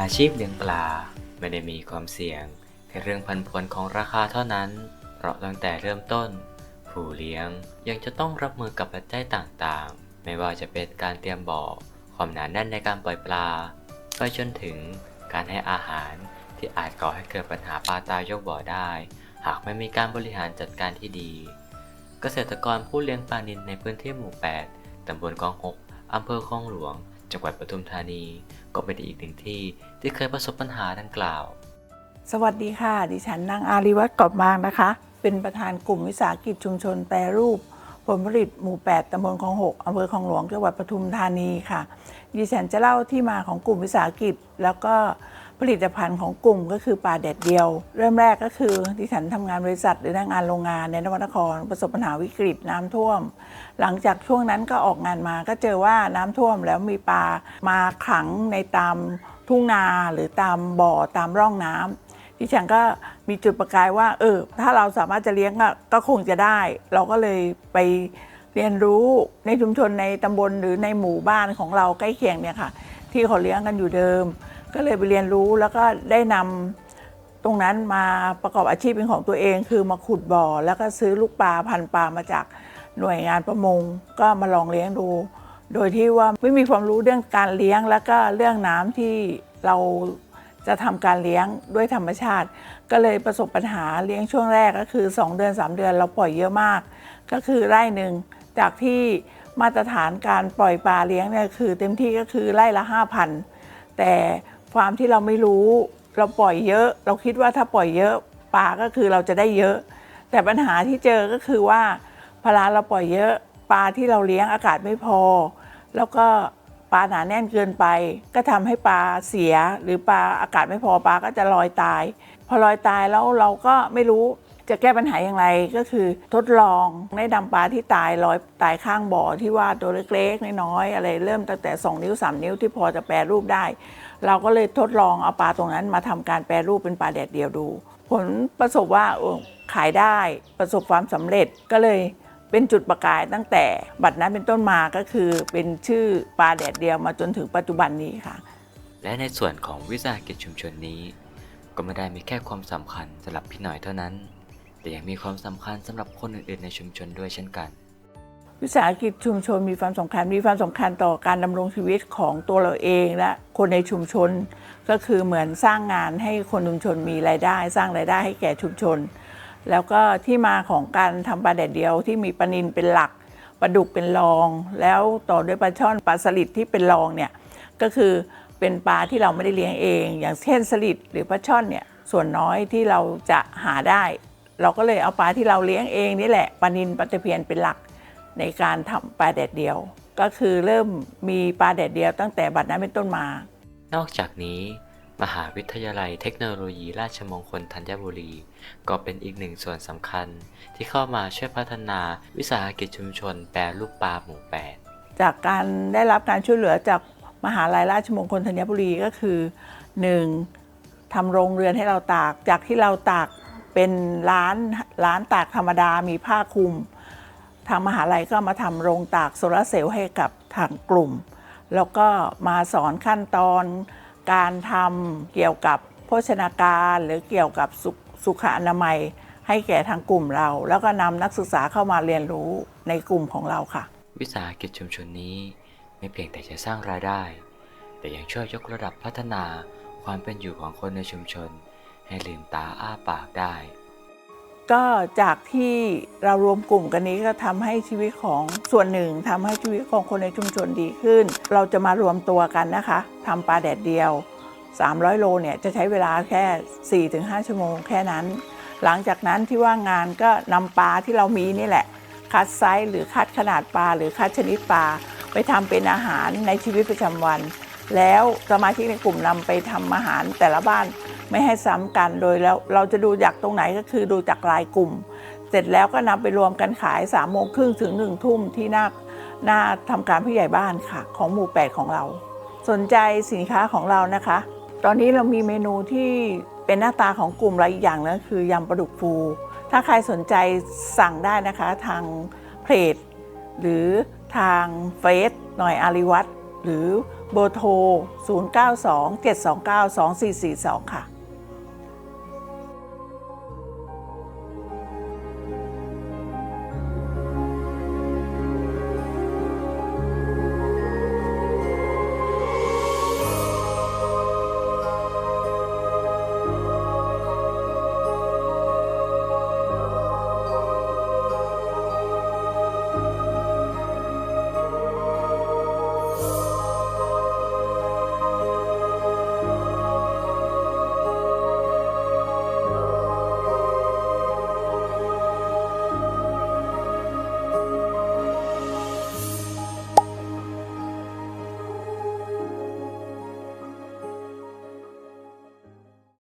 อาชีพเลี้ยงปลาไม่ได้มีความเสี่ยงแค่เรื่องพันผวนของราคาเท่านั้น เพราะตั้งแต่เริ่มต้น ผู้เลี้ยงยังจะต้องรับมือกับปัจจัยต่างๆ ไม่ว่าจะเป็นการเตรียมบ่อความหนาแน่นในการปล่อยปลา ไปจนถึงการให้อาหารที่อาจก่อให้เกิดปัญหาปลาตายยกบ่อได้ หากไม่มีการบริหารจัดการที่ดี เกษตรกรผู้เลี้ยงปลานิลในพื้นที่หมู่ 8 ตำบลกองหกอำเภอคลองหลวง จังหวัดปทุมธานี ก็เป็นอีกหนึ่งที่ที่เคยประสบปัญหาดังกล่าว สวัสดีค่ะ ดิฉันนางอารีวัตรกอบมางนะคะ เป็นประธานกลุ่มวิสาหกิจชุมชนแปรรูป ผลผลิตหมู่ 8ตำบลคลอง6อำเภอคลองหลวงจังหวัดปทุมธานีค่ะ ดิฉันจะเล่าที่มาของกลุ่มวิสาหกิจ แล้วก็ ผลิตภัณฑ์ของกลุ่มก็คือปลาแดดเดียว เริ่มแรกก็คือดิฉันทำงานบริษัทหรือทำงานโรงงานในนวนคร ประสบปัญหาวิกฤตน้ำท่วม หลังจากช่วงนั้นก็ออกงานมาก็เจอว่าน้ำท่วมแล้วมีปลามาขังในตามทุ่งนาหรือตามบ่อตามร่องน้ำดิฉันก็มีจุดประกายว่า เออ ถ้าเราสามารถจะเลี้ยงก็คงจะได้ เราก็เลยไปเรียนรู้ในชุมชนในตำบลหรือในหมู่บ้านของเราใกล้เคียงเนี่ยค่ะ ที่เขาเลี้ยงกันอยู่เดิม ก็เลยไปเรียนรู้แล้วก็ได้นำตรงนั้นมาประกอบอาชีพเป็นของตัวเอง คือมาขุดบ่อ แล้วก็ซื้อลูกปลาพันปลามาจากหน่วยงานประมง ก็มาลองเลี้ยงดู โดยที่ว่าไม่มีความรู้เรื่องการเลี้ยง แล้วก็เรื่องน้ำที่เราจะทำการเลี้ยงด้วยธรรมชาติ ก็เลยประสบปัญหาเลี้ยงช่วงแรกก็คือ 2 เดือน 3 เดือนเราปล่อยเยอะมาก ก็คือไร่หนึ่งจากที่มาตรฐานการปล่อยปลาเลี้ยงเนี่ยคือ เต็มที่ก็คือไร่ละ 5,000แต่ ความที่เราไม่รู้เราปล่อยเยอะ เราคิดว่าถ้าปล่อยเยอะปลาก็คือเราจะได้เยอะ แต่ปัญหาที่เจอก็คือว่าพลาเราปล่อยเยอะปลาที่เราเลี้ยงอากาศไม่พอ แล้วก็ปลาหนาแน่นเกินไป ก็ทำให้ปลาเสียหรือปลาอากาศไม่พอปลาก็จะลอยตาย พอลอยตายแล้วเราก็ไม่รู้ จะแก้ปัญหาอย่างไรก็คือทดลองได้นำปลาที่ตายลอยตายข้างบ่อที่ว่าตัวเล็กๆน้อยๆอะไรเริ่มตั้งแต่ 2 นิ้ว 3 นิ้วที่พอจะแปรรูปได้ เราก็เลยทดลองเอาปลาตรงนั้นมาทำการแปรรูปเป็นปลาแดดเดียวดู ผลประสบว่าขายได้ประสบความสำเร็จก็เลยเป็นจุดประกายตั้งแต่บัดนั้นเป็นต้นมาก็คือเป็นชื่อปลาแดดเดียวมาจนถึงปัจจุบันนี้ค่ะ และในส่วนของวิสาหกิจชุมชนนี้ ก็ไม่ได้มีแค่ความสำคัญสำหรับพี่หน่อยเท่านั้น แต่ยังมีความสำคัญสำหรับคนอื่นๆในชุมชนด้วยเช่นกัน วิสาหกิจชุมชนมีความสำคัญมีความสำคัญต่อการดำรงชีวิตของตัวเราเองและคนในชุมชน ก็คือเหมือนสร้างงานให้คนชุมชนมีรายได้ สร้างรายได้ให้แก่ชุมชน แล้วก็ที่มาของการทำปลาแดดเดียวที่มีปลานินเป็นหลักปลาดุกเป็นรอง แล้วต่อด้วยปลาช่อนปลาสลิดที่เป็นรองเนี่ยก็คือเป็นปลาที่เราไม่ได้เลี้ยงเอง อย่างเช่นสลิดหรือปลาช่อนเนี่ยส่วนน้อยที่เราจะหาได้ เราก็เลยเอาปลาที่เราเลี้ยงเองนี่แหละปลานินปลาตะเพียนเป็นหลักในการทำปลาแดดเดียว ก็คือเริ่มมีปลาแดดเดียวตั้งแต่บัดนั้นเป็นต้นมา นอกจากนี้มหาวิทยาลัยเทคโนโลยีราชมงคลธัญบุรี ก็เป็นอีกหนึ่งส่วนสำคัญ ที่เข้ามาช่วยพัฒนาวิสาหกิจชุมชนแปรรูปปลาหมู่แปดจากการได้รับการช่วยเหลือจากมหาลัยราชมงคลธัญบุรีก็คือ 1. ทำโรงเรือนให้เราตาก จากที่เราตาก เป็นร้านร้านตากธรรมดามีผ้าคลุม ทางมหาลัยก็มาทำโรงตากโซลาเซลล์ให้กับทางกลุ่ม แล้วก็มาสอนขั้นตอนการทำเกี่ยวกับโภชนาการหรือเกี่ยวกับสุสุขอนามัยให้แก่ทางกลุ่มเรา แล้วก็นำนักศึกษาเข้ามาเรียนรู้ในกลุ่มของเราค่ะ วิสาหกิจชุมชนนี้ไม่เพียงแต่จะสร้างรายได้ แต่ยังช่วยยกระดับพัฒนาความเป็นอยู่ของคนในชุมชน ให้ลืมตาอ้าปากได้ ก็จากที่เรารวมกลุ่มกันนี้ก็ทำให้ชีวิตของส่วนหนึ่งทำให้ชีวิตของคนในชุมชนดีขึ้น เราจะมารวมตัวกันนะคะทำปลาแดดเดียว 300 โลเนี่ยจะใช้เวลาแค่ 4-5 ชั่วโมงแค่นั้น หลังจากนั้นที่ว่างงานก็นำปลาที่เรามีนี่แหละ คัดไซส์หรือคัดขนาดปลาหรือคัดชนิดปลาไปทำเป็นอาหารในชีวิตประจำวัน แล้วสมาชิกในกลุ่มนำไปทำอาหารแต่ละบ้าน ไม่ให้ซ้ำกันโดยแล้วเราจะดูจากตรงไหนก็คือดูจากรายกลุ่ม เสร็จแล้วก็นำไปรวมกันขาย3ามโมงครึ่งถึง1นึ่ทุ่มที่หน้าหน้าทำการผู้ใหญ่บ้านค่ะ ของหมู่ 8 ของเรา สนใจสินค้าของเรานะคะ ตอนนี้เรามีเมนูที่เป็นหน้าตาของกลุ่มเราอีกอย่างนึงคือยำปลาดุกฟู ถ้าใครสนใจสั่งได้นะคะทางเพจหรือทางเฟซหน่อยอาริวัตรหรือเบอร์โทร 092 729 2442 ค่ะ